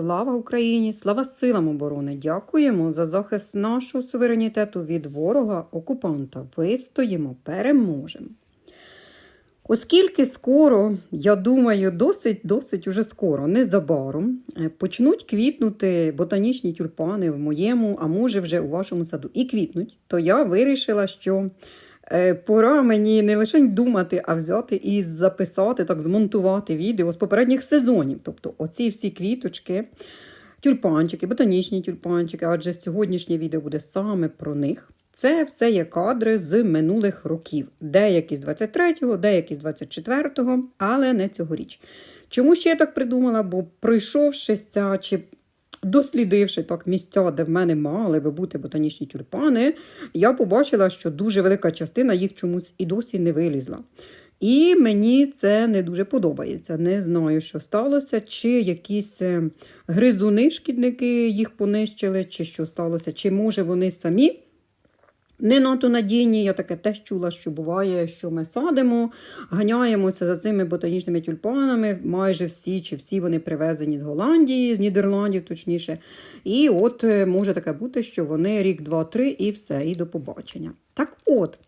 Слава Україні! Слава силам оборони! Дякуємо за захист нашого суверенітету від ворога окупанта. Вистоїмо, переможемо. Оскільки скоро, я думаю, досить досить уже скоро, незабаром, е, почнуть квітнути ботанічні тюльпани в моєму, а може вже у вашому саду, і квітнуть, то я вирішила, що пора мені не лише думати, а взяти і записати, так змонтувати відео з попередніх сезонів. Тобто, оці всі квіточки, тюльпанчики, ботанічні тюльпанчики, адже сьогоднішнє відео буде саме про них. Це все є кадри з минулих років. Деякі з 23-го, деякі з 24-го, але не цьогоріч. Чому ще я так придумала? Бо пройшовшися чи дослідивши так місця, де в мене мали би бути ботанічні тюльпани, я побачила, що дуже велика частина їх чомусь і досі не вилізла. І мені це не дуже подобається. Не знаю, що сталося, чи якісь е, гризуни, шкідники їх понищили, чи що сталося, чи може вони самі. Не надто надійні, я таке теж чула, що буває, що ми садимо, ганяємося за цими ботанічними тюльпанами. Майже всі чи всі вони привезені з Голландії, з Нідерландів, точніше. І от е, може таке бути, що вони рік, два, три, і все, і до побачення. Так от.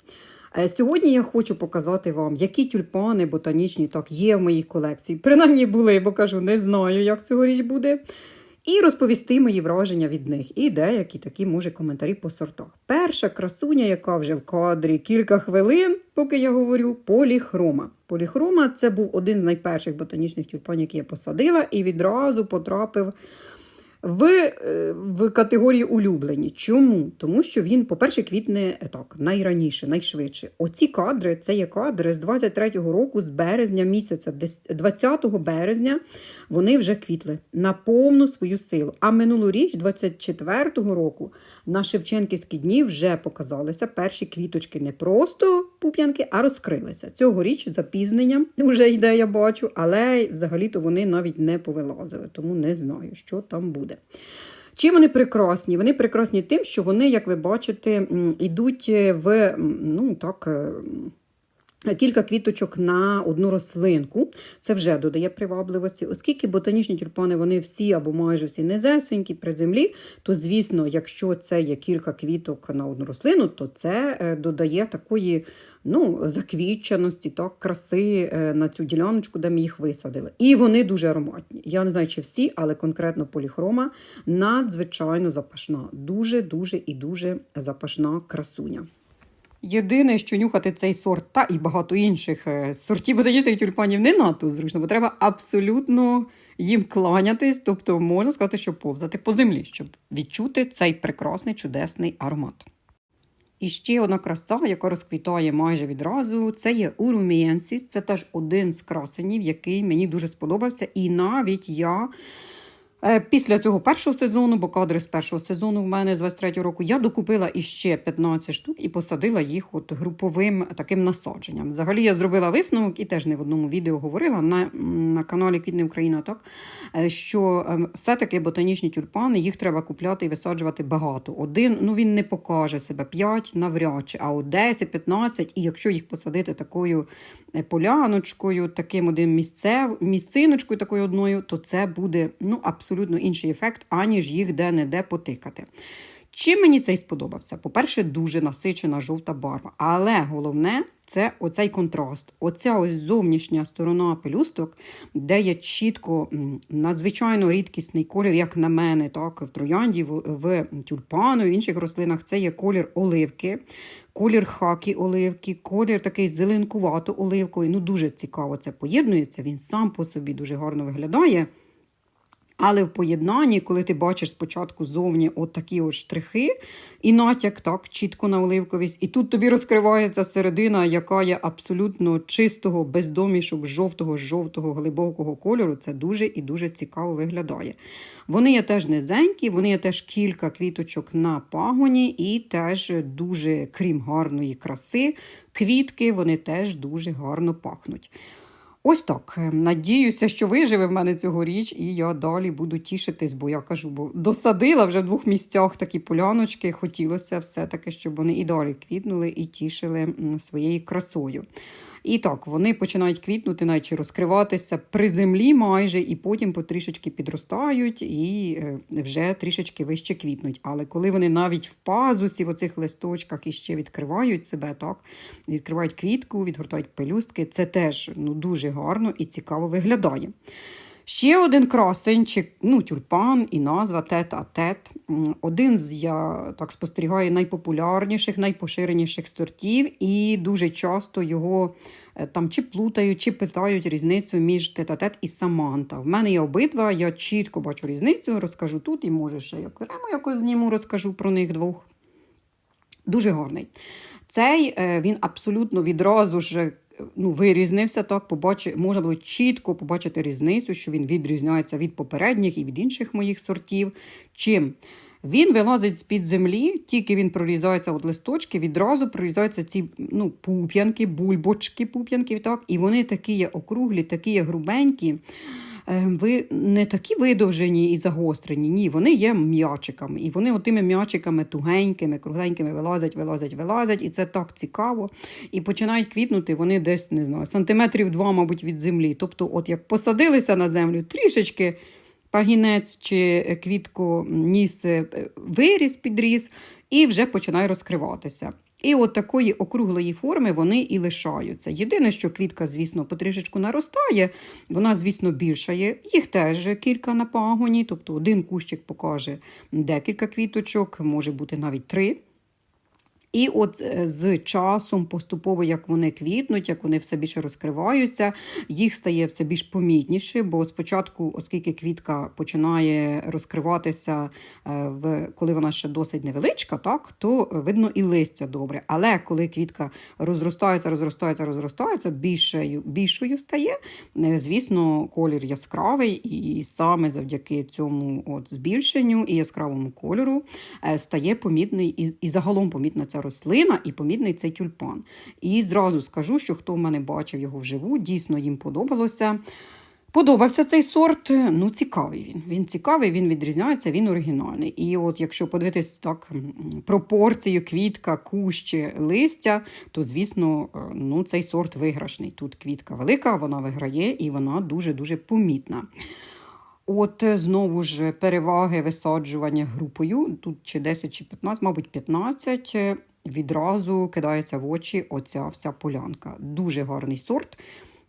е, Сьогодні я хочу показати вам, які тюльпани ботанічні так є в моїй колекції. Принаймні були, бо кажу, не знаю, як цьогоріч буде. І розповісти мої враження від них. І деякі такі, може, коментарі по сортах. Перша красуня, яка вже в кадрі кілька хвилин, поки я говорю, поліхрома. Поліхрома це був один з найперших ботанічних тюльпанів, які я посадила, і відразу потрапив в, е, в категорії улюблені. Чому? Тому що він, по-перше, квітне е, так, найраніше, найшвидше. Оці кадри це є кадри з 23-го року, з березня місяця, десь 20 березня, вони вже квітли на повну свою силу. А минулоріч, 24-го року, на Шевченківські дні вже показалися перші квіточки не просто пуп'янки, а розкрилися. Цьогоріч з запізненням вже йде, я бачу, але взагалі-то вони навіть не повилазили, тому не знаю, що там буде. Чим вони прекрасні? Вони прекрасні тим, що вони, як ви бачите, йдуть в ну так. Кілька квіточок на одну рослинку. Це вже додає привабливості. Оскільки ботанічні тюльпани вони всі або майже всі незесенькі при землі, то, звісно, якщо це є кілька квіток на одну рослину, то це е, додає такої ну, заквітченості, так, краси е, на цю діляночку, де ми їх висадили. І вони дуже ароматні. Я не знаю, чи всі, але конкретно поліхрома надзвичайно запашна. Дуже, дуже і дуже запашна красуня. Єдине, що нюхати цей сорт та і багато інших е, сортів ботанічних тюльпанів не надто зручно, бо треба абсолютно їм кланятись, тобто можна сказати, що повзати по землі, щоб відчути цей прекрасний чудесний аромат. І ще одна краса, яка розквітає майже відразу, це є урумієнсіс. Це теж один з красенів, який мені дуже сподобався. І навіть я Після цього першого сезону, бо кадри з першого сезону в мене з 23-го року, я докупила іще 15 штук і посадила їх от груповим таким насадженням. Взагалі я зробила висновок і теж не в одному відео говорила на, на каналі Квітне Україна, так е, що е, все-таки ботанічні тюльпани їх треба купляти і висаджувати багато. Один ну він не покаже себе 5 навряд чи, а от 10-15, і якщо їх посадити такою е, поляночкою, таким один місцев, місциночкою такою одною, то це буде ну абсолютно інший ефект, аніж їх де-не-де потикати. Чим мені цей сподобався? По-перше, дуже насичена жовта барва. Але головне це оцей контраст. Оця ось зовнішня сторона пелюсток, де є чітко надзвичайно рідкісний колір, як на мене, так, в троянді, в, в тюльпану, в інших рослинах це є колір оливки. Колір хакі оливки, колір такий зеленкувато оливкою. Ну, дуже цікаво це поєднується. Він сам по собі дуже гарно виглядає. Але в поєднанні, коли ти бачиш спочатку зовні от такі от штрихи і натяк так чітко на оливковість, і тут тобі розкривається середина, яка є абсолютно чистого, без домішок, жовтого, жовтого, глибокого кольору, це дуже і дуже цікаво виглядає. Вони є теж низенькі, вони є теж кілька квіточок на пагоні, і теж дуже, крім гарної краси, квітки вони теж дуже гарно пахнуть. Ось так. Надіюся, що виживе в мене цьогоріч, і я далі буду тішитись, бо я кажу, бо досадила вже в двох місцях такі поляночки. Хотілося все-таки, щоб вони і далі квітнули і тішили своєю красою. І так, вони починають квітнути, наче розкриватися при землі майже, і потім потрішечки підростають і е, вже трішечки вище квітнуть. Але коли вони навіть в пазусі, в оцих листочках іще відкривають себе, так, відкривають квітку, відгортають пелюстки, це теж ну, дуже гарно і цікаво виглядає. Ще один красень, чи, ну, тюльпан і назва тет а тет. М, Один з я так спостерігаю найпопулярніших, найпоширеніших сортів, і дуже часто його е, там чи плутають, чи питають різницю між тет а тет і саманта. В мене є обидва, я чітко бачу різницю, розкажу тут, і може ще я окремо якось зніму, розкажу про них двох. Дуже гарний. Цей е, він абсолютно відразу ж ну, вирізнився, так, побачи, можна було чітко побачити різницю, що він відрізняється від попередніх і від інших моїх сортів. Чим? Він вилазить з-під землі, тільки він прорізається от листочки, відразу прорізаються ці ну, пуп'янки, бульбочки пуп'янків, так, і вони такі є округлі, такі є грубенькі. Е, Ви не такі видовжені і загострені, ні, вони є м'ячиками. І вони отими м'ячиками тугенькими, кругленькими вилазять, вилазять, вилазять, і це так цікаво. І починають квітнути вони десь, не знаю, сантиметрів два, мабуть, від землі. Тобто, от як посадилися на землю, трішечки пагінець чи квітку ніс е, виріс, підріс, і вже починає розкриватися. І от такої округлої форми вони і лишаються. Єдине, що квітка, звісно, потрішечку наростає, вона, звісно, більшає. Їх теж кілька на пагоні, тобто один кущик покаже декілька квіточок, може бути навіть три. І от е, з часом, поступово, як вони квітнуть, як вони все більше розкриваються, їх стає все більш помітніше, бо спочатку, оскільки квітка починає розкриватися, е, в коли вона ще досить невеличка, так, то видно і листя добре. Але коли квітка розростається, розростається, розростається, більшою, більшою стає, е, звісно, колір яскравий, і саме завдяки цьому от збільшенню і яскравому кольору е, стає помітний і, і загалом помітна ця рослина і помітний цей тюльпан. І зразу скажу, що хто в мене бачив його вживу, дійсно їм подобалося. Подобався цей сорт, ну цікавий він. Він цікавий, він відрізняється, він оригінальний. І от якщо подивитись так пропорцію квітка, кущ, листя, то звісно, е, ну цей сорт виграшний. Тут квітка велика, вона виграє і вона дуже-дуже помітна. От е, знову ж переваги висаджування групою, тут чи 10, чи 15, мабуть, 15, е, відразу кидається в очі оця вся полянка. Дуже гарний сорт,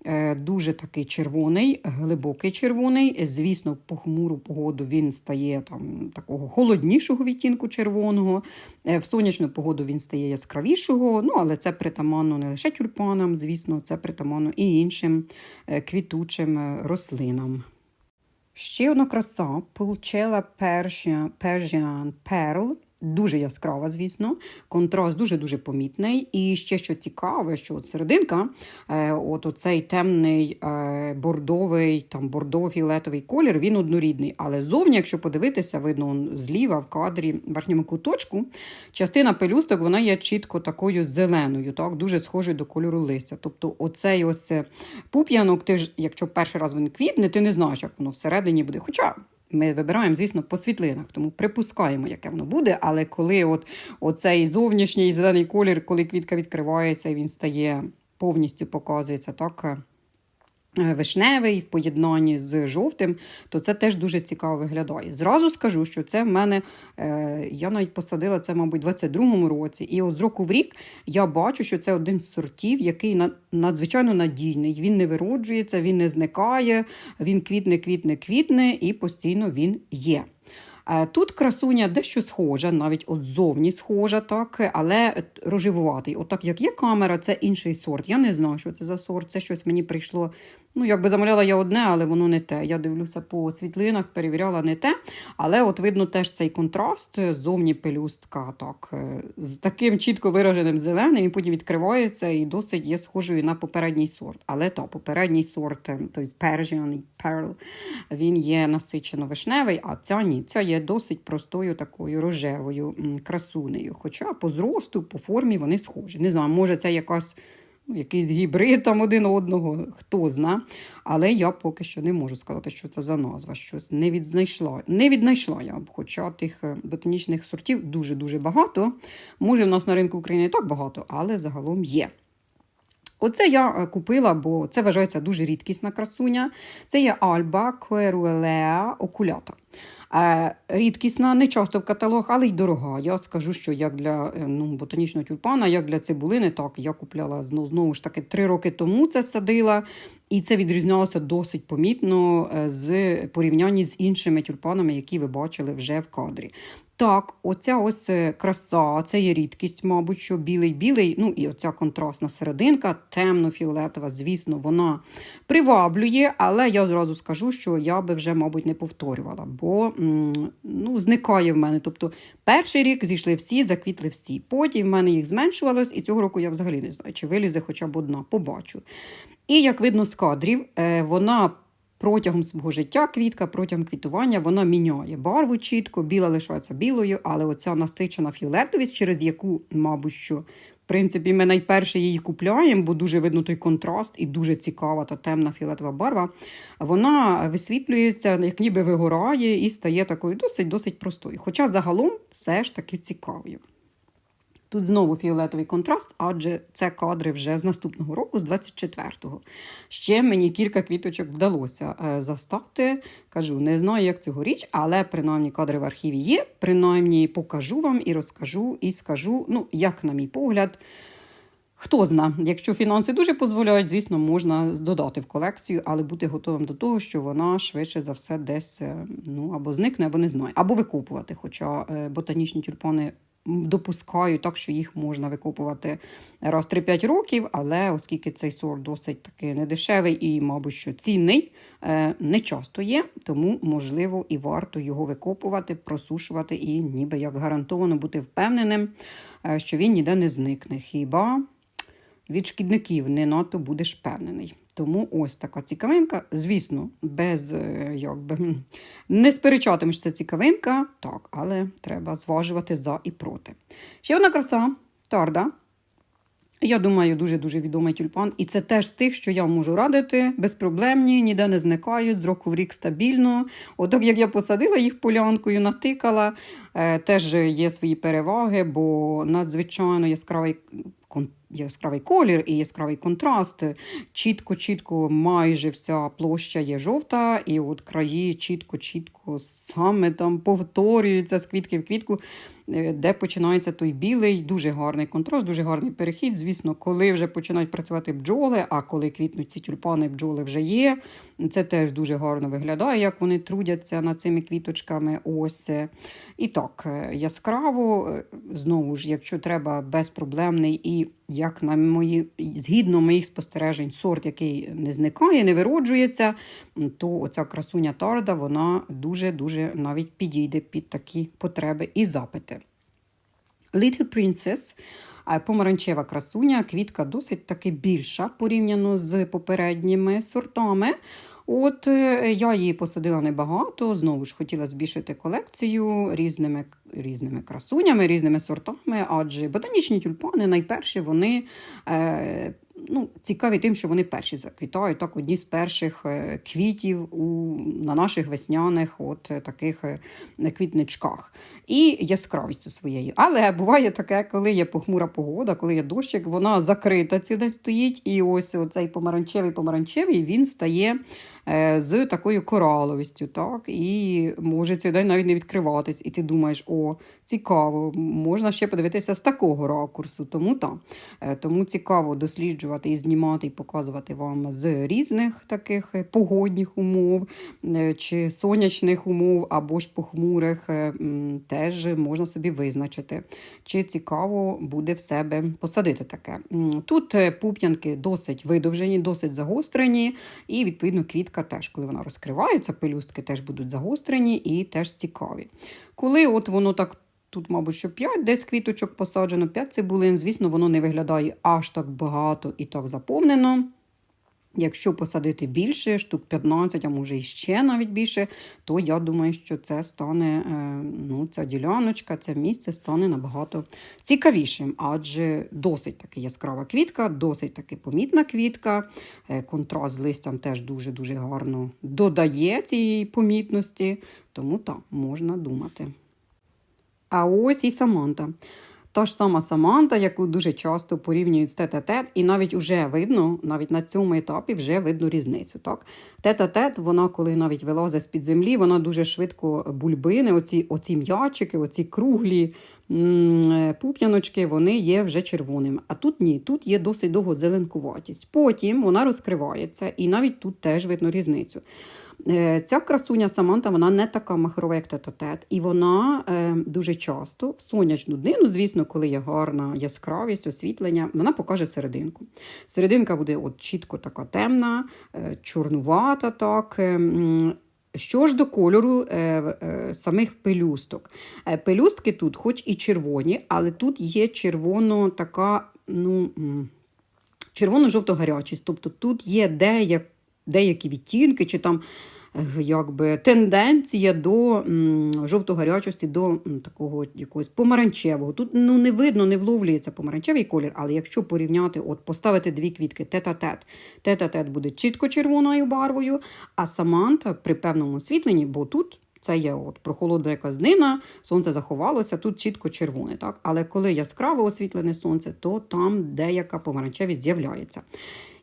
е, дуже такий червоний, глибокий червоний. Звісно, в похмуру погоду він стає там такого холоднішого відтінку червоного. Е, В сонячну погоду він стає яскравішого, ну але це притаманно не лише тюльпанам, звісно, це притаманно і іншим е, квітучим рослинам. Ще одна краса Persian, Persian Pearl. Дуже яскрава, звісно, контраст дуже-дуже помітний. І ще що цікаве, що от серединка, е, от оцей темний е, бордовий, там бордово-фіолетовий колір, він однорідний. Але зовні, якщо подивитися, видно зліва в кадрі в верхньому куточку, частина пелюсток вона є чітко такою зеленою, так, дуже схожою до кольору листя. Тобто, оцей ось е, пуп'янок, ти ж, якщо перший раз він квітне, ти не знаєш, як воно всередині буде. Хоча ми вибираємо, звісно, по світлинах, тому припускаємо, яке воно буде. Але коли от оцей зовнішній зелений колір, коли квітка відкривається, і він стає повністю показується так. Е, Вишневий в поєднанні з жовтим, то це теж дуже цікаво виглядає. Зразу скажу, що це в мене, е, я навіть посадила це, мабуть, у 22-му році. І от з року в рік я бачу, що це один з сортів, який на- надзвичайно надійний. Він не вироджується, він не зникає, він квітне, квітне, квітне, і постійно він є. Е, Тут красуня дещо схожа, навіть от зовні схожа, так, але рожевуватий. Отак, як є камера, це інший сорт. Я не знаю, що це за сорт. Це щось мені прийшло. Ну, якби замовляла я одне, але воно не те. Я дивлюся по світлинах, перевіряла не те. Але от видно теж цей контраст, зовні пелюстка, так, е, з таким чітко вираженим зеленим, і потім відкривається і досить є схожою на попередній сорт. Але то попередній сорт, е, той Persian Pearl, він є насичено вишневий, а ця ні. Ця є досить простою такою рожевою красунею. Хоча по зросту, по формі вони схожі. Не знаю, може це якась. Ну, Якийсь гібрид там один одного, хто зна. Але я поки що не можу сказати, що це за назва. Щось не відзнайшла. Не віднайшла я, хоча тих е, ботанічних сортів дуже-дуже багато. Може, в нас на ринку України не так багато, але загалом є. Оце я е, купила, бо це вважається дуже рідкісна красуня. Це є Альба Queruelea oculata. Е, Рідкісна, не часто в каталог, але й дорога. Я скажу, що як для е, ну, ботанічного тюльпана, як для цибулини, так я купляла знову, знову ж таки три роки тому це садила, і це відрізнялося досить помітно е, з порівнянні з іншими тюльпанами, які ви бачили вже в кадрі. Так, оця ось е, краса, це є рідкість, мабуть, що білий-білий, ну і оця контрастна серединка, темно-фіолетова, звісно, вона приваблює, але я зразу скажу, що я би вже, мабуть, не повторювала, бо ну, зникає в мене. Тобто перший рік зійшли всі, заквітли всі. Потім в мене їх зменшувалось, і цього року я взагалі не знаю, чи вилізе хоча б одна, побачу. І як видно з кадрів, е, вона протягом свого життя квітка, протягом квітування вона міняє барву чітко, біла лишається білою, але оця насичена фіолетовість, через яку, мабуть, що. В принципі, ми найперше її купляємо, бо дуже видно той контраст і дуже цікава та темна фіолетова барва. Вона висвітлюється, як ніби вигорає і стає такою досить-досить простою. Хоча загалом все ж таки цікавою. Тут знову фіолетовий контраст, адже це кадри вже з наступного року, з 24-го. Ще мені кілька квіточок вдалося е, застати. Кажу, не знаю, як цьогоріч, але принаймні кадри в архіві є. Принаймні покажу вам і розкажу, і скажу, ну, як, на мій погляд. Хто зна, якщо фінанси дуже дозволяють, звісно, можна додати в колекцію, але бути готовим до того, що вона швидше за все десь е, ну або зникне, або не знаю, або викопувати. Хоча е, ботанічні тюльпани допускаю так, що їх можна викопувати раз 3-5 років, але оскільки цей сорт досить таки недешевий і, мабуть, що цінний, е, не часто є, тому можливо і варто його викопувати, просушувати і ніби як гарантовано бути впевненим, е, що він ніде не зникне. Хіба від шкідників не надто будеш впевнений. Тому ось така цікавинка. Звісно, без е, якби не сперечатимеш це цікавинка, так, але треба зважувати за і проти. Ще одна краса тарда. Я думаю, дуже-дуже відомий тюльпан. І це теж з тих, що я можу радити, безпроблемні, ніде не зникають, з року в рік стабільно. Отак, як я посадила їх полянкою, натикала, е, теж є свої переваги, бо надзвичайно яскравий яскравий колір і яскравий контраст. Чітко-чітко майже вся площа є жовта, і от краї чітко-чітко саме там повторюються з квітки в квітку, е, де починається той білий, дуже гарний контраст, дуже гарний перехід. Звісно, коли вже починають працювати бджоли, а коли квітнуть ці тюльпани, бджоли вже є. Це теж дуже гарно виглядає, як вони трудяться над цими квіточками. Ось. І так, е, яскраво, е, знову ж, якщо треба безпроблемний і як на мої, згідно моїх спостережень, сорт, який не зникає, не вироджується, то оця красуня тарда вона дуже-дуже навіть підійде під такі потреби і запити. Little Princess помаранчева красуня, квітка досить таки більша порівняно з попередніми сортами. От е, я її посадила небагато, знову ж хотіла збільшити колекцію різними різними красунями, різними сортами, адже ботанічні тюльпани найперші вони е, ну, цікаві тим, що вони перші заквітають, так одні з перших е, квітів у, на наших весняних от е, таких квітничках. І яскравістю своєю. Але буває таке, коли є похмура погода, коли є дощик, вона закрита ці день стоїть, і ось цей помаранчевий помаранчевий він стає. З такою кораловістю, так, і може цей день навіть не відкриватись, і ти думаєш, о, цікаво, можна ще подивитися з такого ракурсу. Тому так. Тому цікаво досліджувати і знімати, і показувати вам з різних таких погодних умов чи сонячних умов, або ж похмурих, теж можна собі визначити, чи цікаво буде в себе посадити таке. Тут пуп'янки досить видовжені, досить загострені, і, відповідно, квітка теж, коли вона розкривається, пелюстки теж будуть загострені і теж цікаві. Коли от воно так. Тут, мабуть, що 5 десь квіточок посаджено, 5 цибулин, звісно, воно не виглядає аж так багато і так заповнено. Якщо посадити більше, штук 15, а може і ще навіть більше, то я думаю, що це стане, е, ну, ця діляночка, це місце стане набагато цікавішим, адже досить таки яскрава квітка, досить таки помітна квітка. Е, контраст з листям теж дуже-дуже гарно додає цієї помітності, тому так, можна думати. А ось і Саманта. Та ж сама Саманта, яку дуже часто порівнюють з тет-а-тет, і навіть вже видно, навіть на цьому етапі вже видно різницю. Так? Тет-а-тет, вона, коли навіть вилазить з-під землі, вона дуже швидко бульбини, оці, оці м'ячики, оці круглі пуп'яночки, вони є вже червоними. А тут ні, тут є досить довго зеленкуватість. Потім вона розкривається, і навіть тут теж видно різницю. Е, Ця красуня Саманта, вона не така махрова, як тет-а-тет, і вона е, дуже часто в сонячну днину, звісно, коли є гарна яскравість, освітлення, вона покаже серединку. Серединка буде от чітко така темна, е, чорнувата, так. Що ж до кольору е, е, самих пелюсток? Е, пелюстки тут, хоч і червоні, але тут є червоно така, ну. червоно-жовто-гарячість. Тобто тут є деяк, деякі відтінки, чи там е, якби, тенденція до жовто-гарячості, до такого якогось помаранчевого. Тут ну, не видно, не вловлюється помаранчевий колір, але якщо порівняти, от поставити дві квітки тет-а-тет, тет-а-тет буде чітко червоною барвою, а саманта при певному освітленні, бо тут. Це є от прохолодна якась днина, сонце заховалося, тут чітко червоне. Так? Але коли яскраво освітлене сонце, то там деяка помаранчевість з'являється.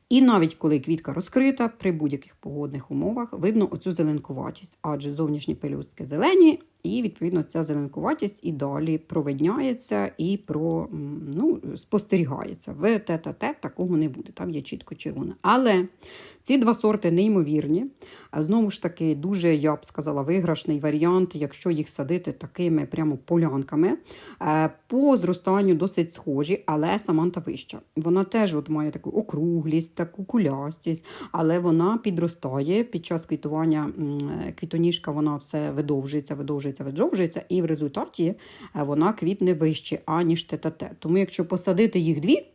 І навіть коли квітка розкрита, при будь-яких погодних умовах видно оцю зеленкуватість, адже зовнішні пелюстки зелені, і відповідно ця зеленкуватість і далі провидняється і про, ну, спостерігається. В тет-а-тет такого не буде, там є чітко червоне. Але ці два сорти неймовірні. Знову ж таки, дуже, я б сказала, виграшний варіант, якщо їх садити такими прямо полянками. Е, По зростанню досить схожі, але Саманта вища. Вона теж от має таку округлість, таку кулястість, але вона підростає під час квітування. е, Квітоніжка вона все видовжується, видовжується, видовжується, і в результаті е, вона квітне вище, аніж тет-а-тет. Тому якщо посадити їх дві.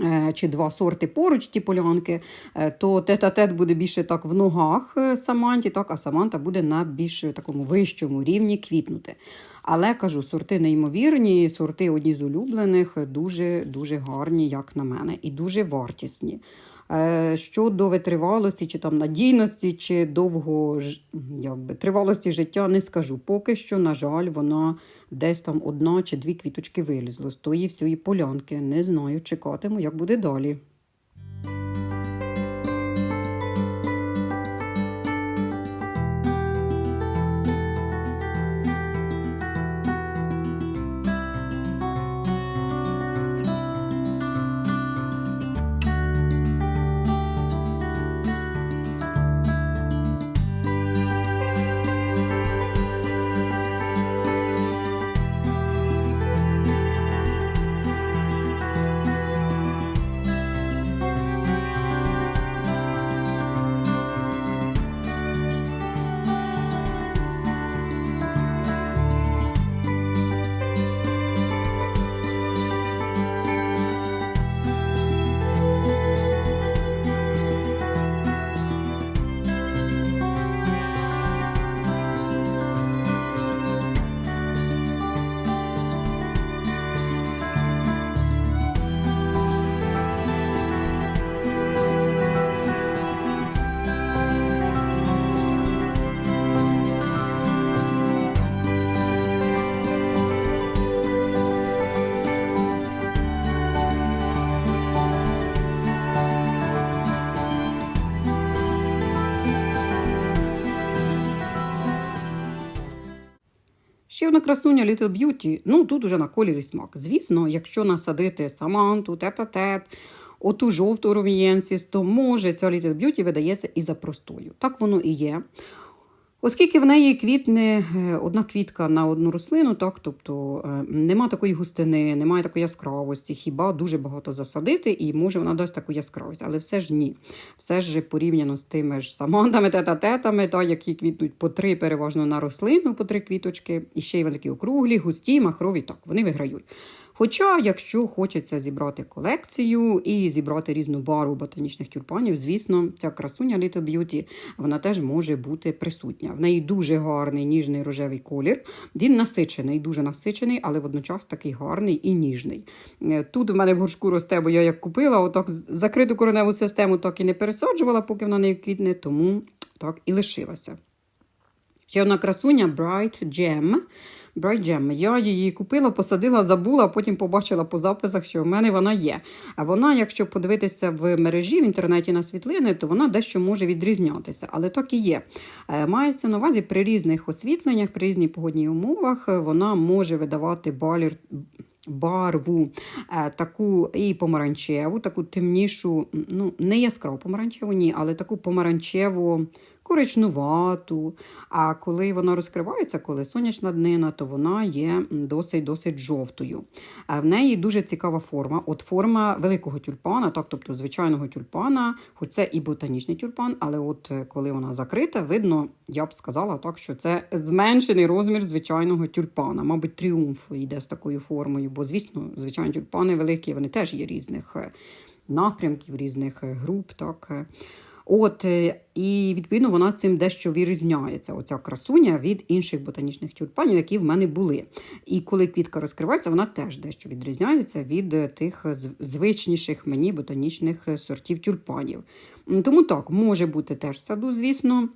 е, Чи два сорти поруч, ті полянки, е, то тет-а-тет буде більше так в ногах Саманті, так, а Саманта буде на більш такому вищому рівні квітнути. Але кажу, сорти неймовірні, сорти одні з улюблених, дуже дуже гарні, як на мене, і дуже вартісні. Е, Щодо витривалості, чи там надійності, чи довго якби, тривалості життя, не скажу. Поки що, на жаль, вона десь там одна чи дві квіточки вилізло з тої всієї полянки. Не знаю, чекатиму, як буде далі. Ще одна красуня Little Beauty. Ну, тут уже на колір смак. Звісно, якщо насадити саманту, тет-а-тет, оту жовту румієнсіс, то може ця Little Beauty видається і за простою. Так воно і є. Оскільки в неї квітне е, одна квітка на одну рослину, так, тобто е, нема такої густини, немає такої яскравості, хіба дуже багато засадити, і може вона дасть таку яскравість, але все ж ні. Все ж порівняно з тими ж самантами, тета-тетами, та, які квітнуть по три переважно на рослину, по три квіточки, і ще й великі округлі, густі, махрові, так, вони виграють. Хоча, якщо хочеться зібрати колекцію і зібрати різну барву ботанічних тюльпанів, звісно, ця красуня Little Beauty, вона теж може бути присутня. В неї дуже гарний ніжний рожевий колір. Він насичений, дуже насичений, але водночас такий гарний і ніжний. Е, Тут в мене в горшку росте, бо я як купила, отак закриту кореневу систему так і не пересаджувала, поки вона не квітне, тому так і лишилася. Ще одна красуня Bright Gem. Bright Gem. Я її купила, посадила, забула, а потім побачила по записах, що в мене вона є. А вона, якщо подивитися в мережі в інтернеті на світлини, то вона дещо може відрізнятися. Але так і є. Е, Мається на увазі при різних освітленнях, при різній погодній умовах е, вона може видавати балір. Барву е, таку і помаранчеву, таку темнішу, ну не яскраво помаранчеву, ні, але таку помаранчеву коричнувату. А коли вона розкривається, коли сонячна днина, то вона є досить-досить жовтою. А в неї дуже цікава форма. От форма великого тюльпана, так, тобто звичайного тюльпана, хоч це і ботанічний тюльпан, але от е, коли вона закрита, видно, я б сказала так, що це зменшений розмір звичайного тюльпана. Мабуть, тріумф йде з такою формою, бо, звісно, звичайні тюльпани великі, вони теж є різних е, напрямків, різних е, груп. так. Е. От, е, і відповідно вона цим дещо відрізняється, оця красуня від інших ботанічних тюльпанів, які в мене були. І коли квітка розкривається, вона теж дещо відрізняється від е, тих звичніших мені ботанічних е, сортів тюльпанів. Тому так, може бути теж в саду, звісно.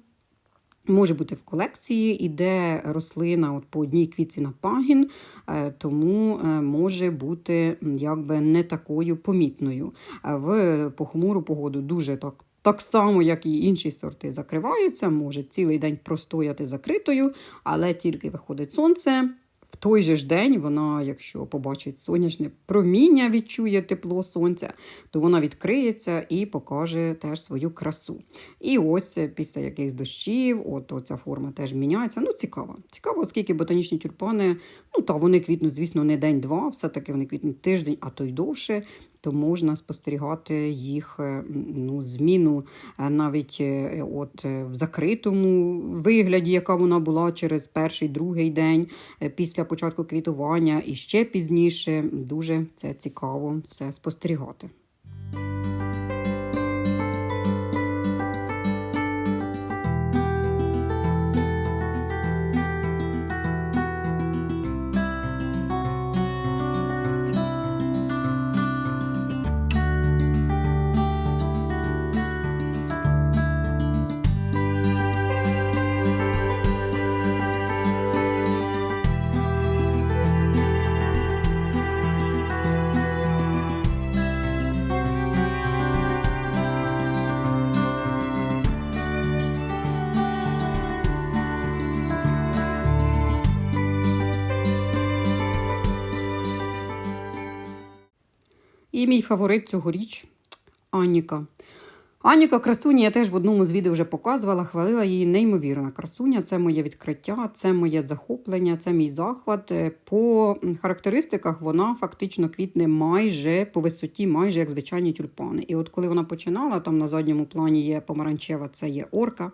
Може бути в колекції, іде рослина от по одній квітці на пагін, е, тому е, може бути якби не такою помітною. Е, В похмуру погоду дуже так. Так само, як і інші сорти закриваються, може цілий день простояти закритою, але тільки виходить сонце. В той же ж день вона, якщо побачить сонячне проміння, відчує тепло сонця, то вона відкриється і покаже теж свою красу. І ось е, після якихось дощів, от ця форма теж міняється. Ну, цікаво. Цікаво, оскільки ботанічні тюльпани, ну та вони квітнуть, звісно, не день-два, все-таки вони квітнуть тиждень, а то й довше. То можна спостерігати їх е, ну, зміну е, навіть е, от в закритому вигляді, яка вона була через перший, другий день після початку квітування, і ще пізніше. Дуже це цікаво все спостерігати. І мій фаворит цьогоріч Аніка. Аніка красуня, я теж в одному з відео вже показувала, хвалила її неймовірна красуня. Це моє відкриття, це моє захоплення, це мій захват. Е, По характеристиках вона фактично квітне майже по висоті, майже як звичайні тюльпани. І от коли вона починала, там на задньому плані є помаранчева, це є орка.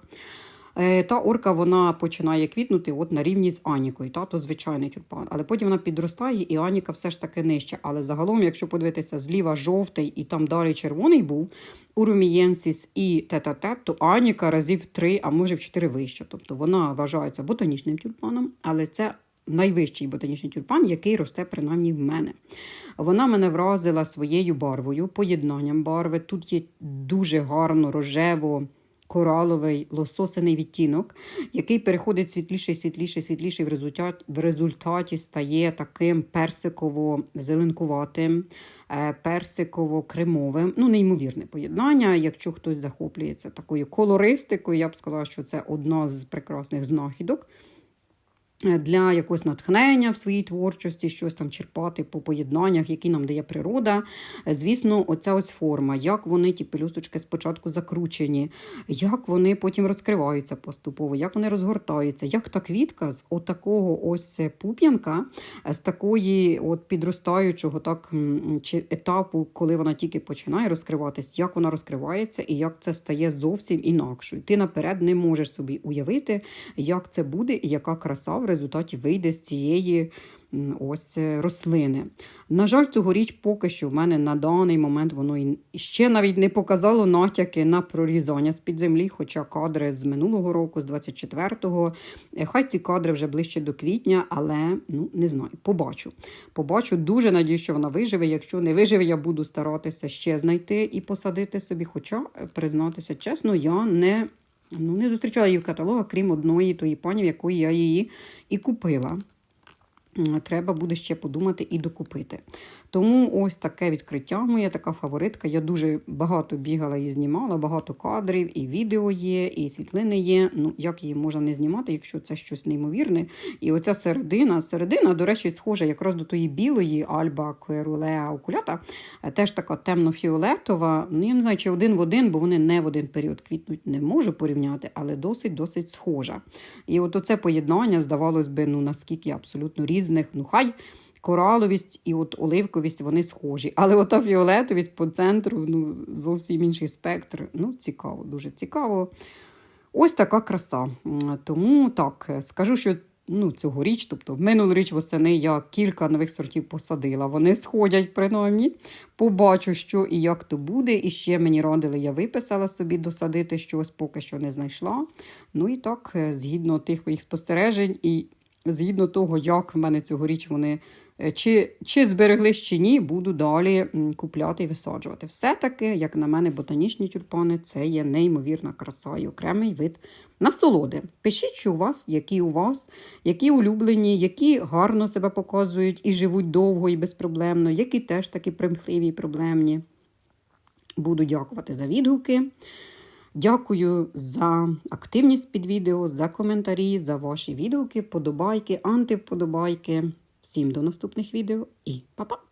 Е, Та орка вона починає квітнути от на рівні з Анікою, та то звичайний тюльпан. Але потім вона підростає, і Аніка все ж таки нижче. Але загалом, якщо подивитися зліва жовтий і там далі червоний був, у Румієнсіс і тет-а-тет, то Аніка разів три, а може в чотири вище. Тобто вона вважається ботанічним тюльпаном, але це найвищий ботанічний тюльпан, який росте принаймні в мене. Вона мене вразила своєю барвою, поєднанням барви. Тут є дуже гарно рожево кораловий лососений відтінок, який переходить світліший, світліший, світліший в результаті, в результаті стає таким персиково-зеленкуватим, е, персиково-кремовим. Ну, неймовірне поєднання. Якщо хтось захоплюється такою колористикою, я б сказала, що це одна з прекрасних знахідок. Для якогось натхнення в своїй творчості, щось там черпати по поєднаннях, які нам дає природа. Звісно, оця ось форма, як вони ті пелюсточки спочатку закручені, як вони потім розкриваються поступово, як вони розгортаються, як та квітка з отакого ось пуп'янка, з такої от підростаючого так чи етапу, коли вона тільки починає розкриватись, як вона розкривається і як це стає зовсім інакшою. Ти наперед не можеш собі уявити, як це буде і яка краса в результаті вийде з цієї. Ось е, рослини. На жаль, цьогоріч поки що в мене на даний момент воно ще навіть не показало натяки на прорізання з-під землі, хоча кадри з минулого року, з 24-го. Е, Хай ці кадри вже ближче до квітня, але ну не знаю, побачу. Побачу, дуже надію, що вона виживе. Якщо не виживе, я буду старатися ще знайти і посадити собі. Хоча, е, признатися чесно, я не Ну, не зустрічала її в каталогах, крім одної тої пані, в якої я її і купила. Треба буде ще подумати і докупити. Тому ось таке відкриття моє, така фаворитка. Я дуже багато бігала і знімала, багато кадрів, і відео є, і світлини є. Ну, як її можна не знімати, якщо це щось неймовірне. І оця середина, середина, до речі, схожа якраз до тої білої Альба Куерулеа окулята, е, теж така темно-фіолетова. Ну, я не знаю, чи один в один, бо вони не в один період квітнуть, не можу порівняти, але досить-досить схожа. І от оце поєднання, здавалось би, ну наскільки абсолютно різних. Ну, хай кораловість і от оливковість вони схожі. Але ота фіолетовість по центру ну, зовсім інший спектр. Ну, цікаво, дуже цікаво. Ось така краса. Тому так, скажу, що ну, цьогоріч, тобто минулоріч восени я кілька нових сортів посадила. Вони сходять принаймні. Побачу, що і як то буде. І ще мені радили, я виписала собі досадити щось, поки що не знайшла. Ну і так, е, згідно тих моїх спостережень, і згідно того, як в мене цьогоріч вони е, чи, чи збереглись, чи ні, буду далі купляти і висаджувати. Все-таки, як на мене, ботанічні тюльпани це є неймовірна краса і окремий вид насолоди. Пишіть, що у вас, які у вас, які улюблені, які гарно себе показують і живуть довго і безпроблемно, які теж такі примхливі і проблемні. Буду дякувати за відгуки. Дякую за активність під відео, за коментарі, за ваші відгуки, подобайки, антивподобайки. Всім до наступних відео і па-па!